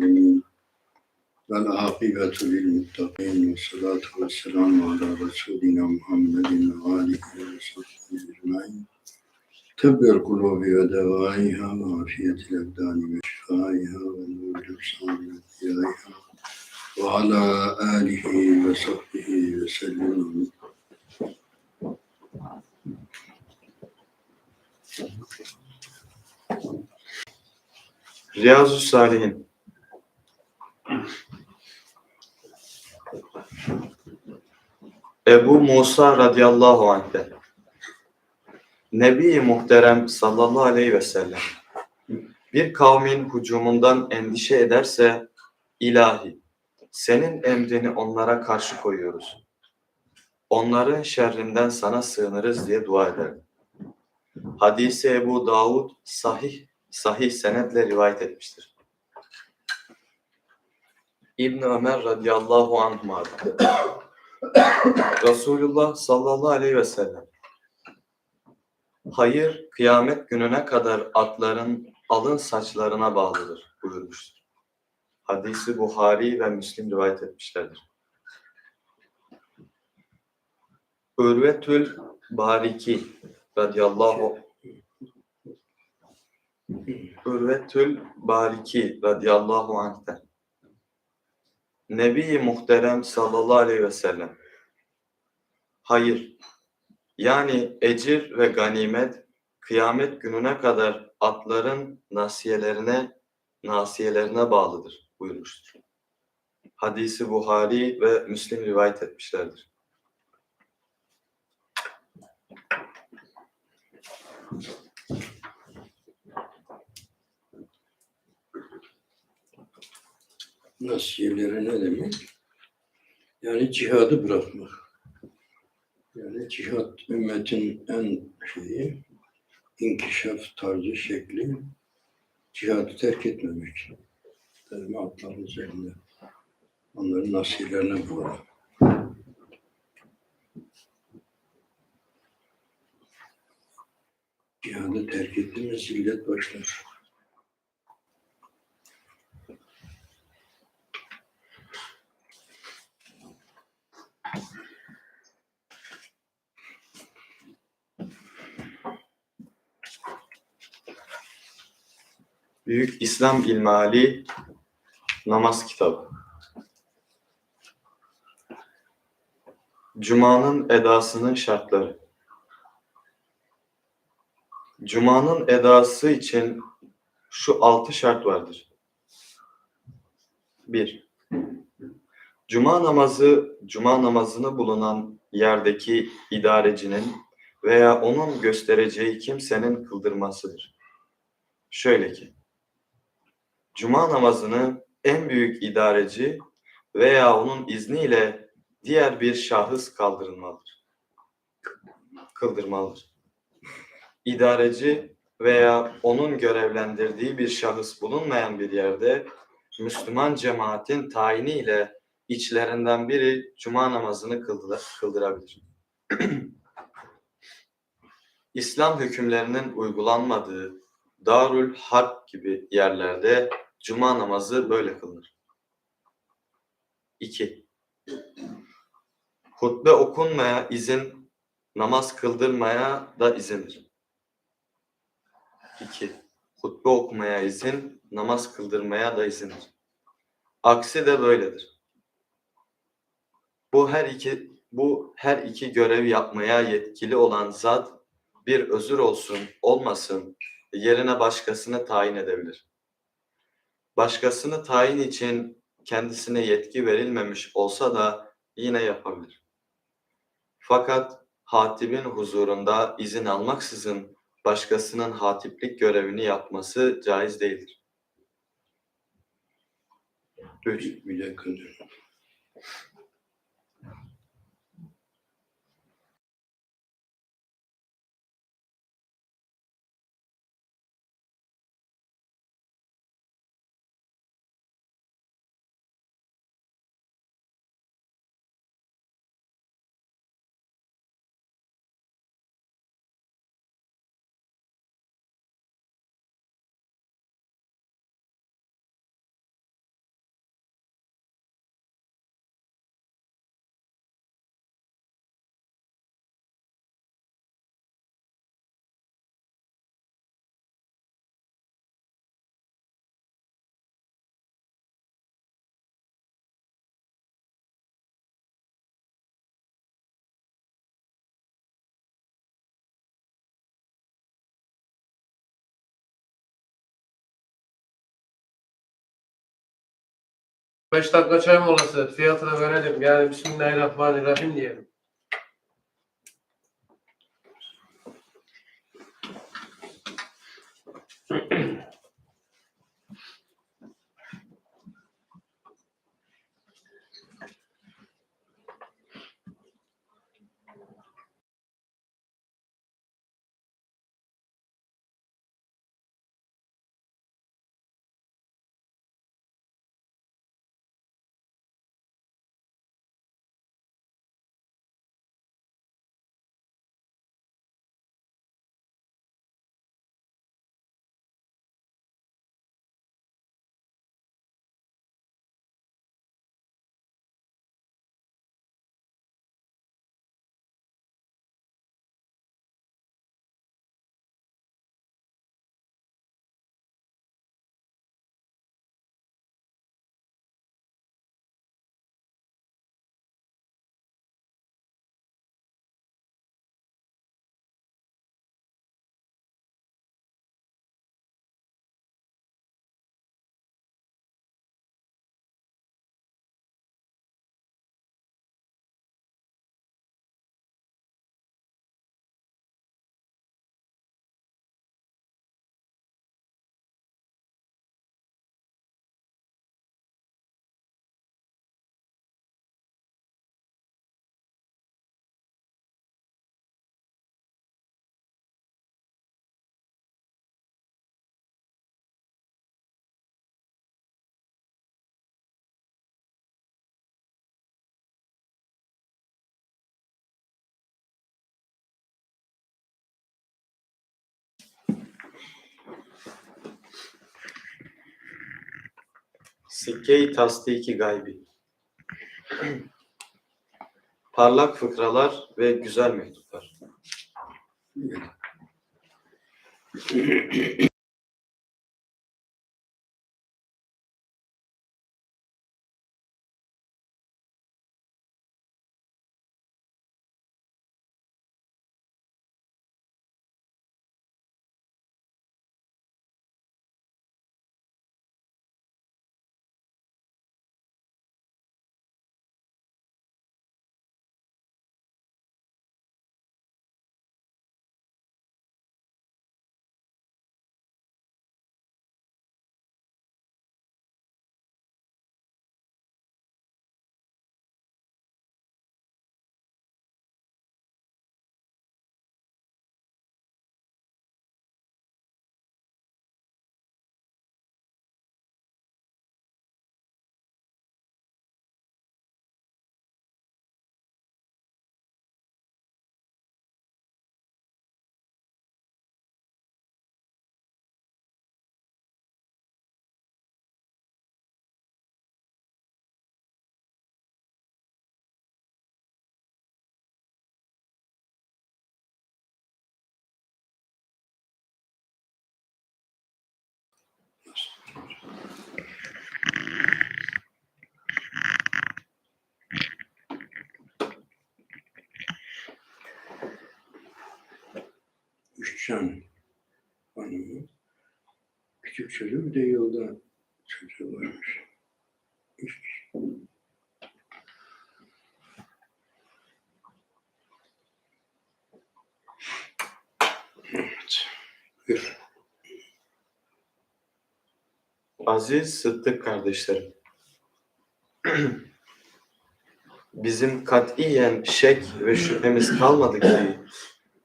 العالمين. والعاقبة للمتقين والصلاة والسلام على رسولنا محمد وآله وصحبه أجمعين. طب القلوب ودوائها وعافية الأبدان وشفائها ونور الأبصار وضيائها وعلى آله وصحبه وسلم. Riyazu Salihin Ebu Musa radıyallahu anh'ten Nebi-i Muhterem sallallahu aleyhi ve sellem bir kavmin hücumundan endişe ederse ilahi senin emrini onlara karşı koyuyoruz. Onların şerrinden sana sığınırız diye dua eder. Hadisi Ebu Davud sahih sahih senetle rivayet etmiştir. İbn Ömer radıyallahu anhuma Resulullah sallallahu aleyhi ve sellem Hayır kıyamet gününe kadar atların alın saçlarına bağlıdır buyurmuştur. Hadisi Buhari ve Müslim rivayet etmişlerdir. Ürvetül Bariki radıyallahu Ürvetül Bariki radıyallahu anh'ten Nebi-i Muhterem sallallahu aleyhi ve sellem Hayır, yani ecir ve ganimet kıyamet gününe kadar atların nasiyelerine nasiyelerine bağlıdır buyurmuştur. Hadisi Buhari ve Müslim rivayet etmişlerdir. Nasiyeleri ne demek? Yani cihadı bırakmak. Yani cihat ümmetin en şeyi, inkişaf tarzı şekli, cihadı terk etmemek. Talimatların üzerinde. Onların nasiyelerine bağlı. Cihadı terk etti mi zillet başlar. Büyük İslam İlmali Namaz Kitabı Cuma'nın edasının şartları Cuma'nın edası için şu altı şart vardır. 1. Cuma namazı, Cuma namazını bulunan yerdeki idarecinin veya onun göstereceği kimsenin kıldırmasıdır. Şöyle ki, Cuma namazını en büyük idareci veya onun izniyle diğer bir şahıs kaldırılmalıdır. Kıldırmalıdır. İdareci veya onun görevlendirdiği bir şahıs bulunmayan bir yerde Müslüman cemaatin tayiniyle içlerinden biri cuma namazını kıldıra, kıldırabilir. İslam hükümlerinin uygulanmadığı Darül Harp gibi yerlerde cuma namazı böyle kılınır. 2. Hutbe okunmaya izin, namaz kıldırmaya da izindir. 2. Hutbe okumaya izin, namaz kıldırmaya da izindir. Aksi de böyledir. Bu her iki bu her iki görev yapmaya yetkili olan zat bir özür olsun, olmasın yerine başkasını tayin edebilir. Başkasını tayin için kendisine yetki verilmemiş olsa da yine yapabilir. Fakat hatibin huzurunda izin almaksızın başkasının hatiplik görevini yapması caiz değildir. 3. Bir 5 dakika çay molası fiyatını verelim. Yani Bismillahirrahmanirrahim diyelim. Sikke-i tasdiki gaybi. Parlak fıkralar ve güzel mektuplar. Üçcan hanımı. Küçük çocuğu bir de yolda çocuğu varmış. Üç. Evet. Buyur. Aziz Sıddık kardeşlerim. Bizim katiyen şek ve şüphemiz kalmadı ki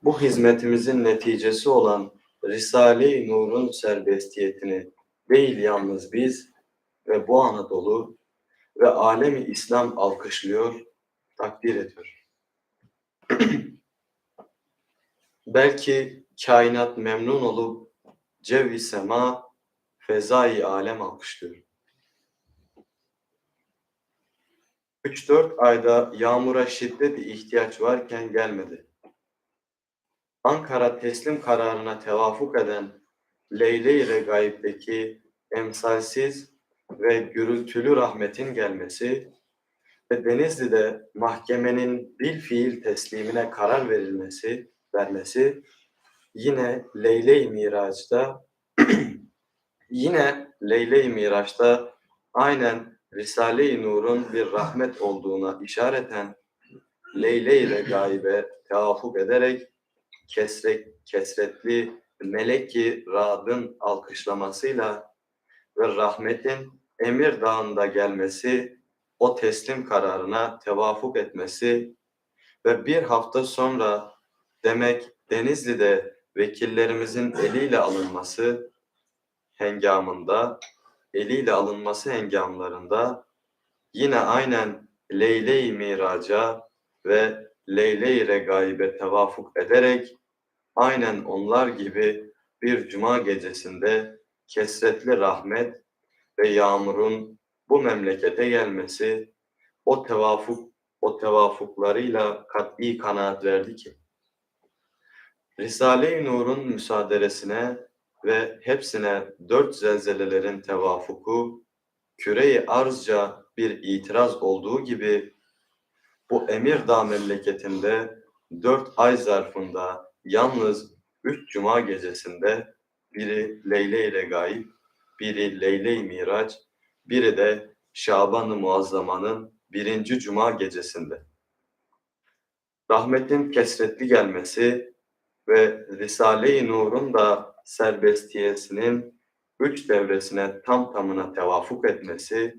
bu hizmetimizin neticesi olan Risale-i Nur'un serbestiyetini değil yalnız biz ve bu Anadolu ve alemi İslam alkışlıyor, takdir ediyor. Belki kainat memnun olup cevvi sema, fezai alem alkışlıyor. 3-4 ayda yağmura şiddet ihtiyaç varken gelmedi. Ankara teslim kararına tevafuk eden Leyle-i Regaib'deki emsalsiz ve gürültülü rahmetin gelmesi ve Denizli'de mahkemenin bil fiil teslimine karar verilmesi, vermesi yine Leyle-i Miraç'ta yine Leyle-i Miraç'ta aynen Risale-i Nur'un bir rahmet olduğuna işareten Leyle-i Regaib'e tevaffuk ederek kesrek, kesretli meleki radın alkışlamasıyla ve rahmetin Emir Dağı'nda gelmesi, o teslim kararına tevafuk etmesi ve bir hafta sonra demek Denizli'de vekillerimizin eliyle alınması hengamında, eliyle alınması hengamlarında yine aynen Leyle-i Miraca ve Leyle-i Regaib'e tevafuk ederek aynen onlar gibi bir cuma gecesinde kesretli rahmet ve yağmurun bu memlekete gelmesi o tevafuk o tevafuklarıyla kat'i kanaat verdi ki Risale-i Nur'un müsaaderesine ve hepsine dört zelzelelerin tevafuku küre-i arzca bir itiraz olduğu gibi bu Emirdağ memleketinde dört ay zarfında yalnız üç cuma gecesinde biri Leyle-i Regaib, biri Leyle-i Miraç, biri de Şaban-ı Muazzama'nın birinci cuma gecesinde. Rahmetin kesretli gelmesi ve Risale-i Nur'un da serbestiyesinin üç devresine tam tamına tevafuk etmesi,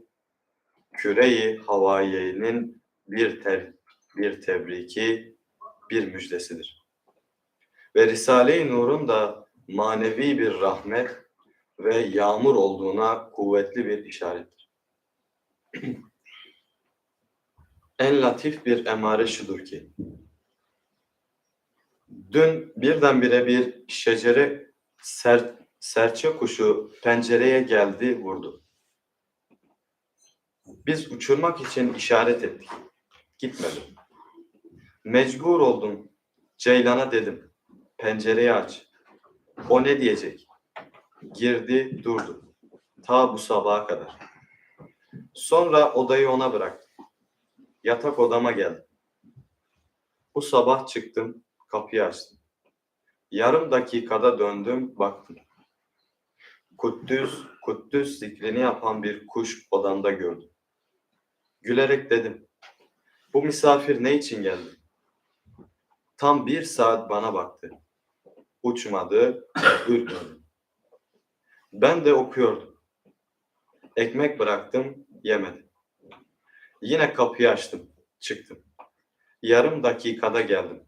küre-i havaiyenin bir, ter, bir tebriki, bir müjdesidir. Ve Risale-i Nur'un da manevi bir rahmet ve yağmur olduğuna kuvvetli bir işarettir. en latif bir emare şudur ki, dün birdenbire bir şecere ser, serçe kuşu pencereye geldi vurdu. Biz uçurmak için işaret ettik. Gitmedim. Mecbur oldum. Ceylan'a dedim. Pencereyi aç. O ne diyecek? Girdi, durdu. Ta bu sabaha kadar. Sonra odayı ona bıraktım. Yatak odama geldim. Bu sabah çıktım, kapıyı açtım. Yarım dakikada döndüm, baktım. Kuddüs, Kuddüs zikrini yapan bir kuş odamda gördüm. Gülerek dedim, bu misafir ne için geldi? Tam bir saat bana baktı. Uçmadı, ürkmedi. Ben de okuyordum. Ekmek bıraktım, yemedi. Yine kapıyı açtım, çıktım. Yarım dakikada geldim.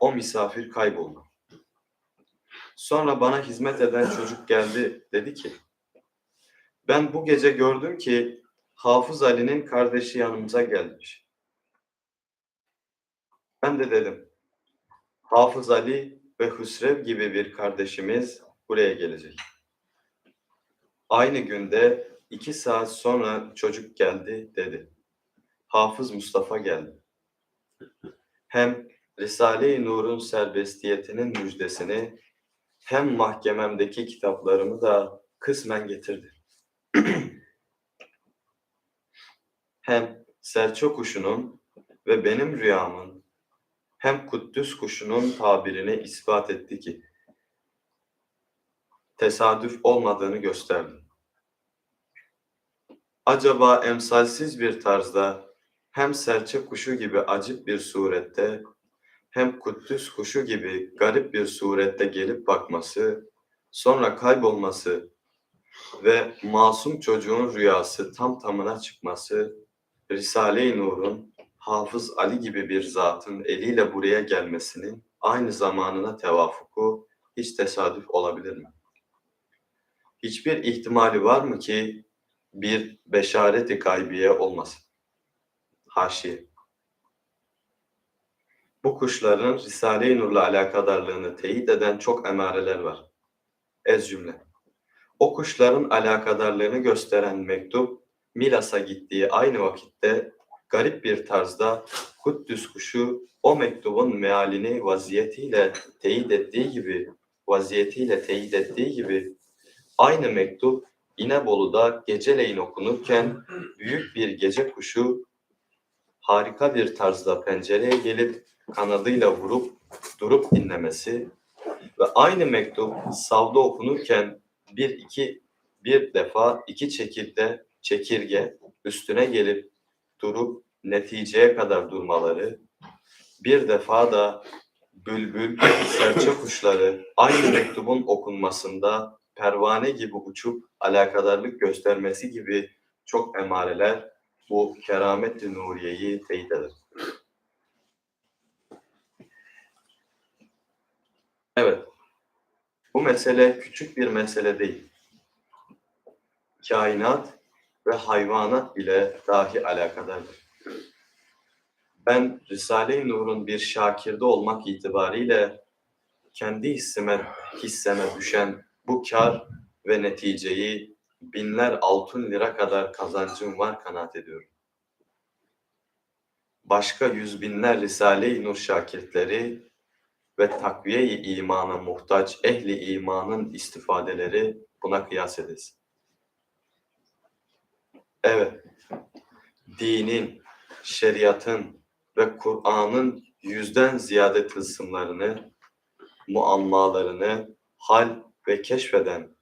O misafir kayboldu. Sonra bana hizmet eden çocuk geldi, dedi ki, ben bu gece gördüm ki Hafız Ali'nin kardeşi yanımıza gelmiş. Ben de dedim, Hafız Ali ve Hüsrev gibi bir kardeşimiz buraya gelecek. Aynı günde iki saat sonra çocuk geldi dedi. Hafız Mustafa geldi. Hem Risale-i Nur'un serbestiyetinin müjdesini hem mahkememdeki kitaplarımı da kısmen getirdi. hem Selçuk kuşunun ve benim rüyamın hem Kuddüs kuşunun tabirini ispat etti ki tesadüf olmadığını gösterdi. Acaba emsalsiz bir tarzda hem serçe kuşu gibi acip bir surette hem Kuddüs kuşu gibi garip bir surette gelip bakması, sonra kaybolması ve masum çocuğun rüyası tam tamına çıkması, Risale-i Nur'un Hafız Ali gibi bir zatın eliyle buraya gelmesinin aynı zamanına tevafuku hiç tesadüf olabilir mi? Hiçbir ihtimali var mı ki bir beşareti gaybiye olmasın? Haşiye. Bu kuşların Risale-i Nur'la alakadarlığını teyit eden çok emareler var. Ez cümle. O kuşların alakadarlığını gösteren mektup Milas'a gittiği aynı vakitte garip bir tarzda Kuddüs kuşu o mektubun mealini vaziyetiyle teyit ettiği gibi vaziyetiyle teyit ettiği gibi aynı mektup İnebolu'da geceleyin okunurken büyük bir gece kuşu harika bir tarzda pencereye gelip kanadıyla vurup durup dinlemesi ve aynı mektup savda okunurken bir iki bir defa iki çekirde çekirge üstüne gelip durup neticeye kadar durmaları, bir defa da bülbül, serçe kuşları aynı mektubun okunmasında pervane gibi uçup alakadarlık göstermesi gibi çok emareler bu keramet-i nuriyeyi teyit eder. Evet, bu mesele küçük bir mesele değil. Kainat ve hayvanat bile dahi alakadardır. Ben Risale-i Nur'un bir şakirde olmak itibariyle kendi hissime, hisseme düşen bu kar ve neticeyi binler altın lira kadar kazancım var kanaat ediyorum. Başka yüz binler Risale-i Nur şakirtleri ve takviye-i imana muhtaç ehli imanın istifadeleri buna kıyas edilsin. Evet, dinin, şeriatın ve Kur'an'ın yüzden ziyade tılsımlarını, muammalarını hal ve keşfeden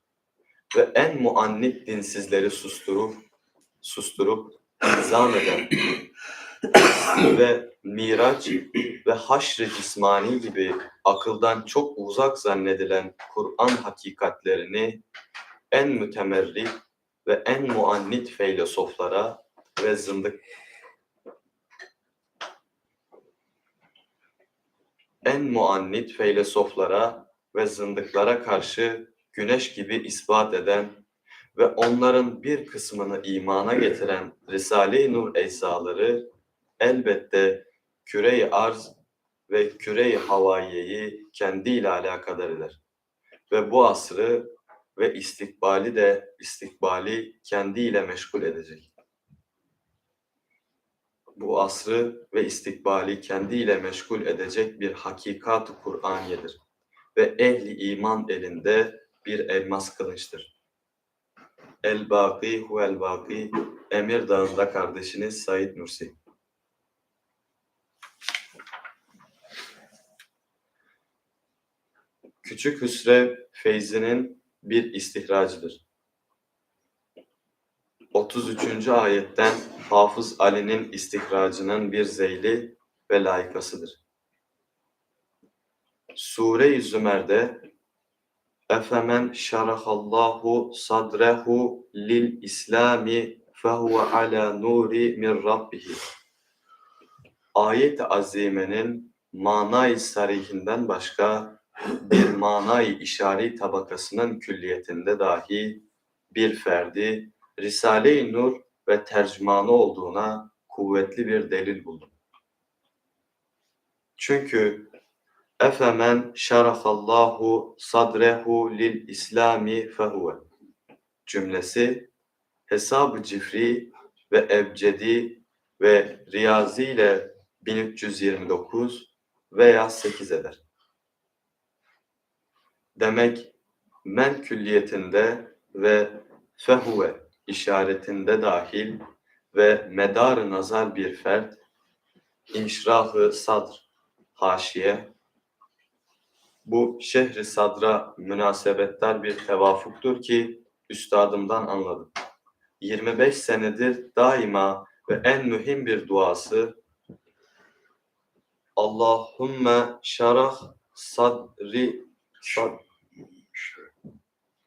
ve en muannit dinsizleri susturup, susturup nizam eden ve miraç ve haşr-ı cismani gibi akıldan çok uzak zannedilen Kur'an hakikatlerini en mütemerrik ve en muannit filozoflara ve zındık en muannit filozoflara ve zındıklara karşı güneş gibi ispat eden ve onların bir kısmını imana getiren Risale-i Nur eczaları elbette küre-i arz ve küre-i havaiyeyi kendiyle alakadar eder. Ve bu asrı ve istikbali de istikbali kendiyle meşgul edecek. Bu asrı ve istikbali kendiyle meşgul edecek bir hakikat-ı Kur'aniyedir. Ve ehli iman elinde bir elmas kılıçtır. El-Baki huvel-Baki Emir Dağı'nda kardeşiniz Said Nursi. Küçük Hüsrev feyzinin bir istihracıdır. 33. ayetten Hafız Ali'nin istihracının bir zeyli ve layıkasıdır. Sure-i Zümer'de Efemen şarahallahu sadrehu lil İslami fehuve ala nuri min rabbihi. Ayet-i azimenin manay sarihinden başka bir manay işari tabakasının külliyetinde dahi bir ferdi Risale-i Nur ve tercümanı olduğuna kuvvetli bir delil buldum. Çünkü Efemen şarahallahu sadrehu lil İslami fehuve cümlesi hesab-ı cifri ve ebcedi ve riyazi ile 1329 veya 8 eder. Demek men külliyetinde ve fehuve işaretinde dahil ve medar nazar bir fert, inşrahı sadr, haşiye, bu şehri sadra münasebetler bir tevafuktur ki üstadımdan anladım. 25 senedir daima ve en mühim bir duası Allahümme şarah sadri sad,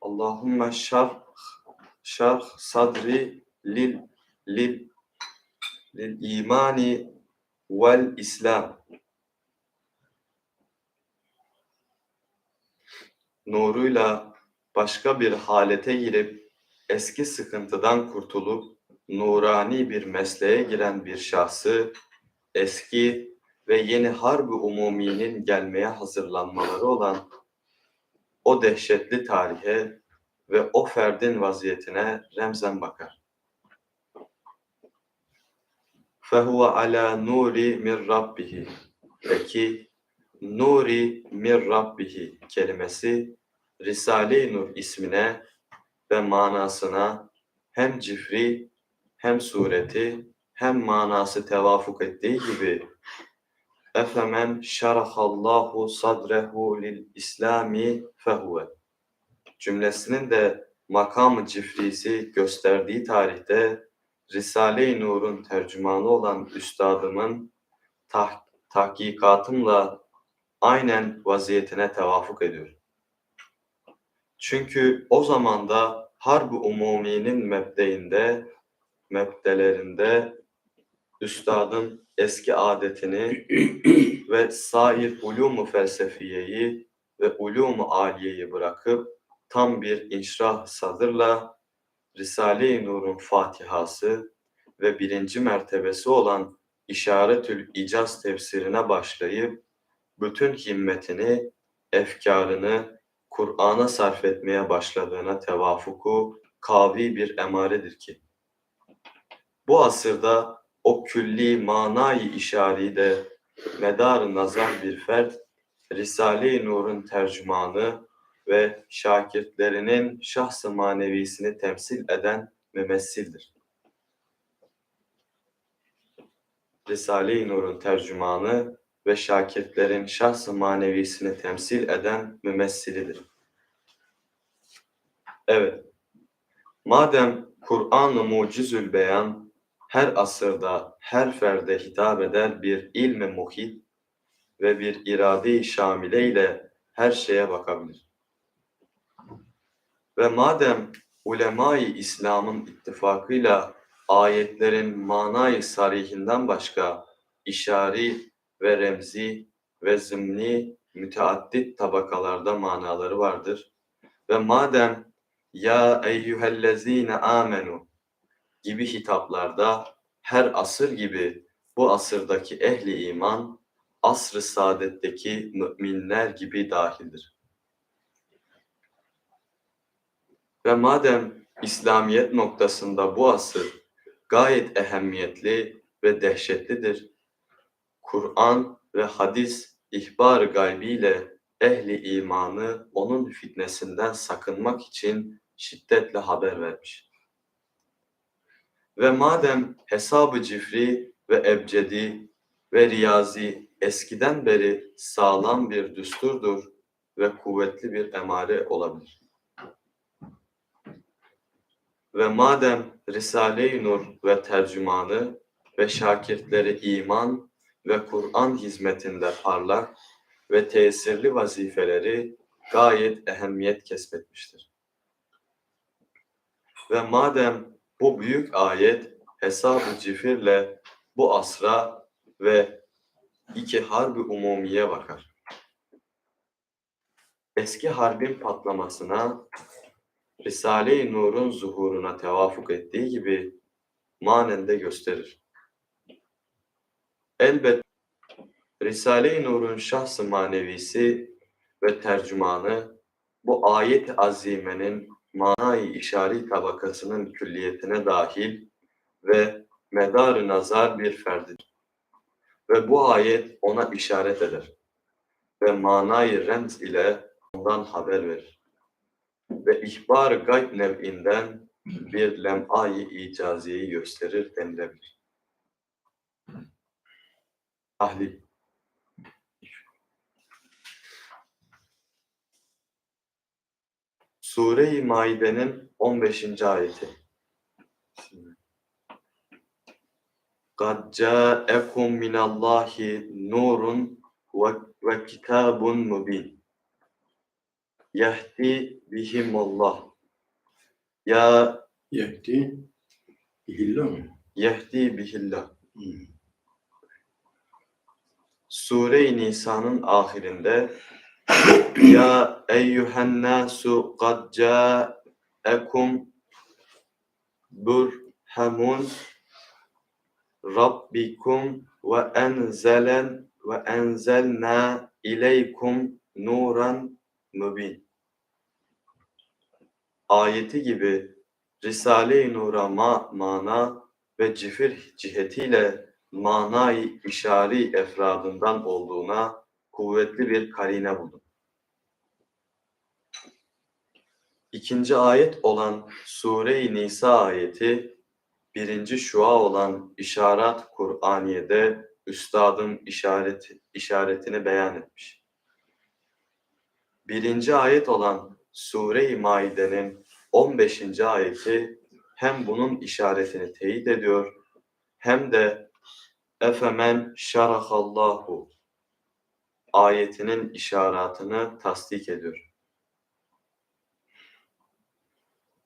Allahümme şarh şarh sadri lil lil lil imani vel islam. Nuruyla başka bir halete girip eski sıkıntıdan kurtulup nurani bir mesleğe giren bir şahsı eski ve yeni harbi umuminin gelmeye hazırlanmaları olan o dehşetli tarihe ve o ferdin vaziyetine remzen bakar. فَهُوَ عَلَى nuri min rabbihi. Peki nuri min rabbihi kelimesi Risale-i Nur ismine ve manasına hem cifri hem sureti hem manası tevafuk ettiği gibi Efemen şarahallahu sadrehu lil İslami fehuve cümlesinin de makamı cifrisi gösterdiği tarihte Risale-i Nur'un tercümanı olan üstadımın tah- tahkikatımla aynen vaziyetine tevafuk ediyor. Çünkü o zamanda Harb-ı Umumi'nin mebdeinde, mebdelerinde üstadın eski adetini ve sair ulûmu felsefiyeyi ve ulûmu aliyeyi bırakıp tam bir inşrah sadırla Risale-i Nur'un Fatihası ve birinci mertebesi olan İşaretül İcaz tefsirine başlayıp bütün himmetini, efkarını Kur'an'a sarf etmeye başladığına tevafuku kavi bir emaredir ki. Bu asırda o külli manayı işari de medar nazar bir fert Risale-i Nur'un tercümanı ve şakirtlerinin şahs-ı manevisini temsil eden mümessildir. Risale-i Nur'un tercümanı ve şakirtlerin şahs-ı manevisini temsil eden mümessilidir. Evet, madem Kur'an-ı Mucizül Beyan her asırda, her ferde hitap eder bir ilmi muhit ve bir irade-i şamile ile her şeye bakabilir. Ve madem ulemayı İslam'ın ittifakıyla ayetlerin manayı sarihinden başka işari ve remzi ve zımni müteaddit tabakalarda manaları vardır. Ve madem ya eyyühellezine amenu gibi hitaplarda her asır gibi bu asırdaki ehli iman asr-ı saadetteki müminler gibi dahildir. Ve madem İslamiyet noktasında bu asır gayet ehemmiyetli ve dehşetlidir, Kur'an ve hadis ihbar gaybiyle ehli imanı onun fitnesinden sakınmak için şiddetle haber vermiş. Ve madem hesabı cifri ve ebcedi ve riyazi eskiden beri sağlam bir düsturdur ve kuvvetli bir emare olabilir. Ve madem Risale-i Nur ve tercümanı ve şakirtleri iman ve Kur'an hizmetinde parlak ve tesirli vazifeleri gayet ehemmiyet kesbetmiştir. Ve madem bu büyük ayet hesab-ı cifirle bu asra ve iki harbi umumiye bakar. Eski harbin patlamasına Risale-i Nur'un zuhuruna tevafuk ettiği gibi manen de gösterir. Elbet Risale-i Nur'un şahs-ı manevisi ve tercümanı bu ayet-i azimenin manayı işari tabakasının külliyetine dahil ve medar nazar bir ferdidir. Ve bu ayet ona işaret eder ve manayı remz ile ondan haber verir. Ve ihbar gayb nev'inden bir lem'ayı icaziyeyi gösterir denilebilir. Tahlil Sure-i Maide'nin 15. ayeti. قَدْ جَاءَكُمْ مِنَ اللّٰهِ نُورٌ وَكِتَابٌ مُبِينٌ يَهْدِي بِهِمُ اللّٰهِ Ya Yehdi ihilla mı? yehdi bihillah. Hmm. Sure-i Nisa'nın ahirinde ya eyyühen nasu kad ca'ekum burhamun rabbikum ve enzelen ve enzelna ileykum nuran mübin. Ayeti gibi Risale-i Nur'a ma mana ve cifir cihetiyle manayı işari efradından olduğuna kuvvetli bir karine buldum. İkinci ayet olan Sure-i Nisa ayeti, birinci şua olan işaret Kur'aniye'de üstadın işaret, işaretini beyan etmiş. Birinci ayet olan Sure-i Maide'nin 15. ayeti hem bunun işaretini teyit ediyor hem de efemen şarahallahu ayetinin işaretini tasdik ediyor.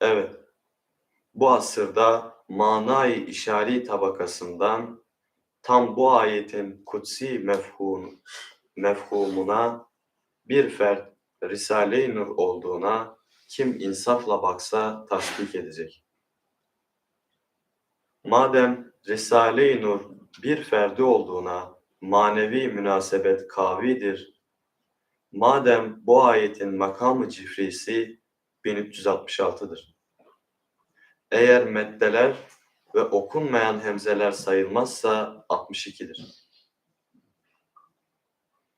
Evet, bu asırda manayı işari tabakasından tam bu ayetin kutsi mefhum, mefhumuna bir fert Risale-i Nur olduğuna kim insafla baksa tasdik edecek. Madem Risale-i Nur bir ferdi olduğuna manevi münasebet kavidir, madem bu ayetin makamı cifrisi 1366'dır. Eğer meddeler ve okunmayan hemzeler sayılmazsa 62'dir.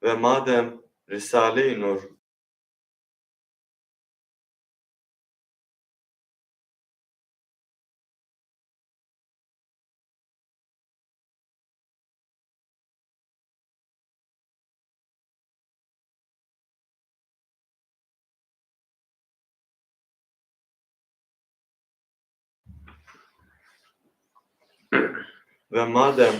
Ve madem Risale-i Nur Ve madem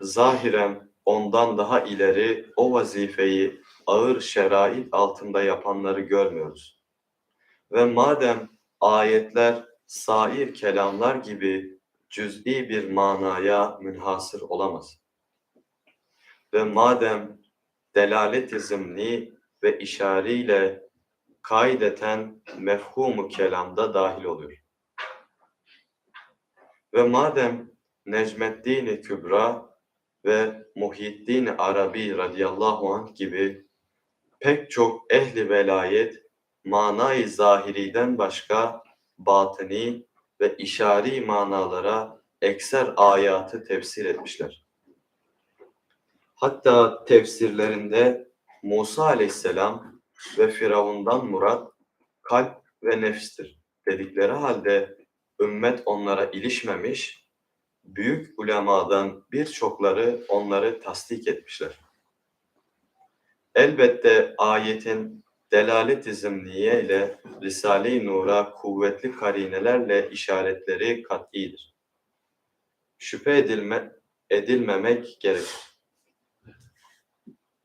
zahiren ondan daha ileri o vazifeyi ağır şerait altında yapanları görmüyoruz. Ve madem ayetler sair kelamlar gibi cüz'i bir manaya münhasır olamaz. Ve madem delalet-i zımni ve işariyle kaideten mefhumu kelamda dahil oluyor. Ve madem Necmeddin Kübra ve Muhyiddin Arabi radıyallahu anh gibi pek çok ehli velayet manayı zahiriden başka batini ve işari manalara ekser ayatı tefsir etmişler. Hatta tefsirlerinde Musa aleyhisselam ve Firavundan murat kalp ve nefstir dedikleri halde ümmet onlara ilişmemiş, büyük ulemadan birçokları onları tasdik etmişler. Elbette ayetin delalet-i ile Risale-i Nur'a kuvvetli karinelerle işaretleri kat'idir. Şüphe edilme, edilmemek gerekir.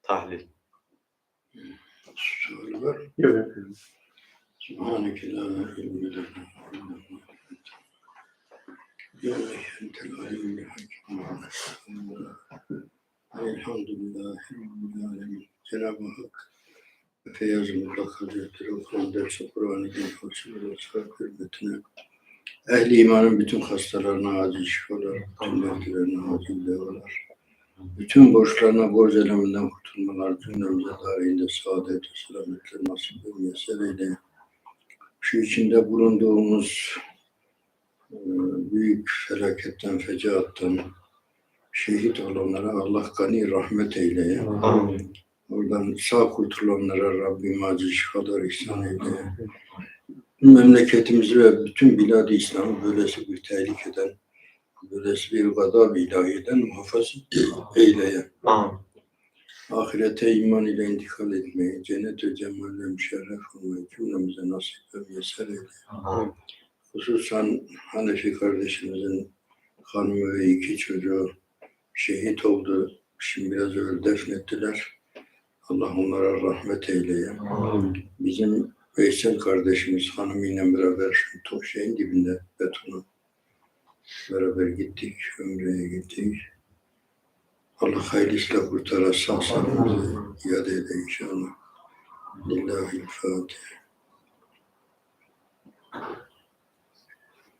Tahlil. Soru var. Evet. Subhaneke la ilme Ya entel alimul hakim. Elhamdülillahi Rabbil alemin. Cenab-ı Hak Feyyazımızda Hazretleri okunan dersi Kur'an-ı Kerim Hoşçakalın Sıkak hürmetine ehli imanın bütün hastalarına acil şifalar, bütün dertlerine acil devalar, bütün borçlarına borç eleminden kurtulmalar, cümlemize dahilinde saadet ve selametler nasip ve müyesser eyle. Şu içinde bulunduğumuz büyük felaketten, fecaattan şehit olanlara Allah gani rahmet eyleye. Amin. Oradan sağ kurtulanlara Rabbim acil şifalar ihsan eyle. Memleketimizi ve bütün bilad-ı İslam'ı böylesi bir tehlikeden, böylesi bir gazab ilahiden muhafaza eyleye. Amin. Ahirete iman ile intikal etmeyi, cennet ve cemalle müşerref olmayı cümlemize nasip ve müyesser eyle. Amin. Hususan Hanefi kardeşimizin hanımı ve iki çocuğu şehit oldu. Şimdi biraz öyle defnettiler. Allah onlara rahmet eyleye. Amin. Bizim Veysel kardeşimiz hanımıyla beraber şu şeyin dibinde betonu beraber gittik, ömreye gittik. Allah hayırlısıyla kurtara sağ salim bize iade eyle inşallah. Lillahi'l-Fatiha.